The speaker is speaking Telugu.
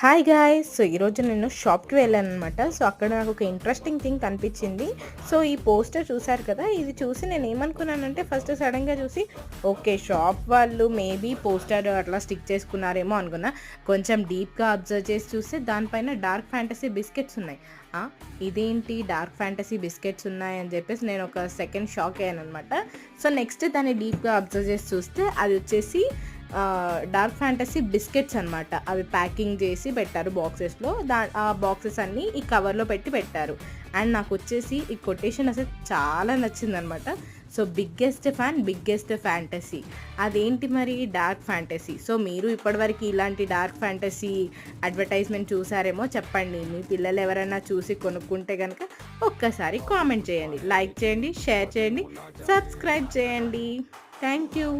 హాయ్ గాయ్ సో ఈరోజు నేను షాప్కి వెళ్ళాను అనమాట సో అక్కడ నాకు ఒక ఇంట్రెస్టింగ్ థింగ్ కనిపించింది. సో ఈ పోస్టర్ చూశారు కదా? ఇది చూసి నేను ఏమనుకున్నానంటే ఫస్ట్ సడన్గా చూసి ఓకే షాప్ వాళ్ళు మేబీ పోస్టర్ అట్లా స్టిక్ చేసుకున్నారేమో అనుకున్నా. కొంచెం డీప్గా అబ్జర్వ్ చేసి చూస్తే దానిపైన డార్క్ ఫ్యాంటసీ బిస్కెట్స్ ఉన్నాయి. ఇదేంటి? డార్క్ ఫ్యాంటసీ బిస్కెట్స్ ఉన్నాయి అని చెప్పేసి నేను ఒక సెకండ్ షాక్ అయ్యాను అనమాట సో నెక్స్ట్ దాన్ని డీప్గా అబ్జర్వ్ చేసి చూస్తే అది వచ్చేసి డార్క్ ఫ్యాంటసీ బిస్కెట్స్ అనమాట అవి ప్యాకింగ్ చేసి పెట్టారు బాక్సెస్లో దా ఆ బాక్సెస్ అన్నీ ఈ కవర్లో పెట్టి పెట్టారు. అండ్ నాకు వచ్చేసి ఈ కొటేషన్ అసలు చాలా నచ్చిందనమాట so biggest fan biggest fantasy అదేంటి మరి డార్క్ ఫ్యాంటసీ సో మీరు ఇప్పటివరకు ఇలాంటి డార్క్ ఫ్యాంటసీ అడ్వర్టైజ్మెంట్ చూసారేమో చెప్పండి. మీ పిల్లలు ఎవరైనా చూసి కొనుక్కుంటే కనుక ఒక్కసారి కామెంట్ చేయండి. లైక్ చేయండి షేర్ చేయండి సబ్స్క్రైబ్ చేయండి. Thank you